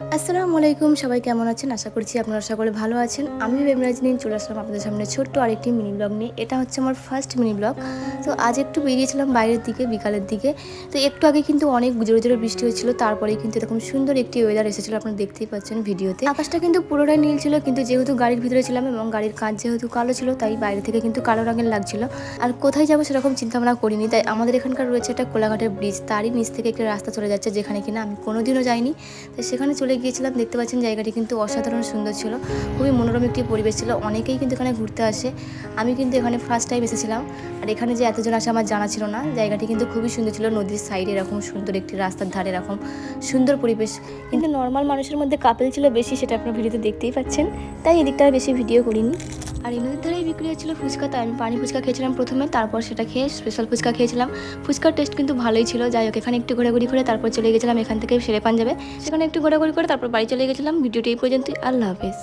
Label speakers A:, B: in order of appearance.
A: আসসালামু আলাইকুম, সবাই কেমন আছেন? আশা করছি আপনারা সকলে ভালো আছেন। আমি বেমরাজনীন চলে আসলাম আপনাদের সামনে ছোট্ট আরেকটি মিনি ব্লগ নিয়ে। এটা হচ্ছে আমার ফার্স্ট মিনি ব্লগ তো আজ একটু বেরিয়েছিলাম বাইরের দিকে, বিকালের দিকে। তো একটু আগে কিন্তু অনেক জোরে জোরে বৃষ্টি হচ্ছিল তারপরে কিন্তু এরকম সুন্দর একটি ওয়েদার এসেছিল, আপনারা দেখতেই পাচ্ছেন ভিডিওতে। আকাশটা কিন্তু পুরোটাই নীল ছিল, কিন্তু যেহেতু গাড়ির ভিতরে ছিলাম এবং গাড়ির কাজ যেহেতু কালো ছিল, তাই বাইরে থেকে কিন্তু কালো রঙের লাগছিল। আর কোথায় যাব সেরকম চিন্তা ভাবনা করিনি, তাই আমাদের এখানকার রয়েছে একটা কোলাঘাটের ব্রিজ তারই নিচ থেকে একটা রাস্তা চলে যাচ্ছে, যেখানে কিনা আমি কোনোদিনও যাইনি। তাই সেখানে চলে গিয়েছিলাম, দেখতে পাচ্ছেন জায়গাটি কিন্তু অসাধারণ সুন্দর ছিল। খুবই মনোরম একটি পরিবেশ ছিল। অনেকেই কিন্তু এখানে ঘুরতে আসে। আমি কিন্তু এখানে ফার্স্ট টাইম এসেছিলাম। আর এখানে যে এতজন আসে আমার জানা ছিল না। জায়গাটি কিন্তু খুবই সুন্দর ছিল। নদীর সাইডে এরকম সুন্দর একটি রাস্তার ধারে এরকম সুন্দর পরিবেশ। কিন্তু নর্মাল মানুষের মধ্যে কাপেল ছিল বেশি, সেটা আপনার ভিডিওতে দেখতেই পাচ্ছেন। তাই এদিকটা বেশি ভিডিও করিনি। আর এই নদীর ধারেই বিক্রি হচ্ছিল ফুচকা, তাই আমি পানি ফুচকা খেয়েছিলাম প্রথমে, তারপর সেটা খেয়ে স্পেশাল ফুচকা খেয়েছিলাম। ফুচকার টেস্ট কিন্তু ভালোই ছিল। যাই হোক, এখানে একটু ঘোরাঘুরি করে তারপর চলে গেছিলাম, এখান থেকে সেরে পান যাবে। সেখানে একটু ঘোরাঘুরি করে তারপর বাড়ি চলে গেছিলাম। ভিডিওটি এই পর্যন্তই। আল্লাহ হাফেজ।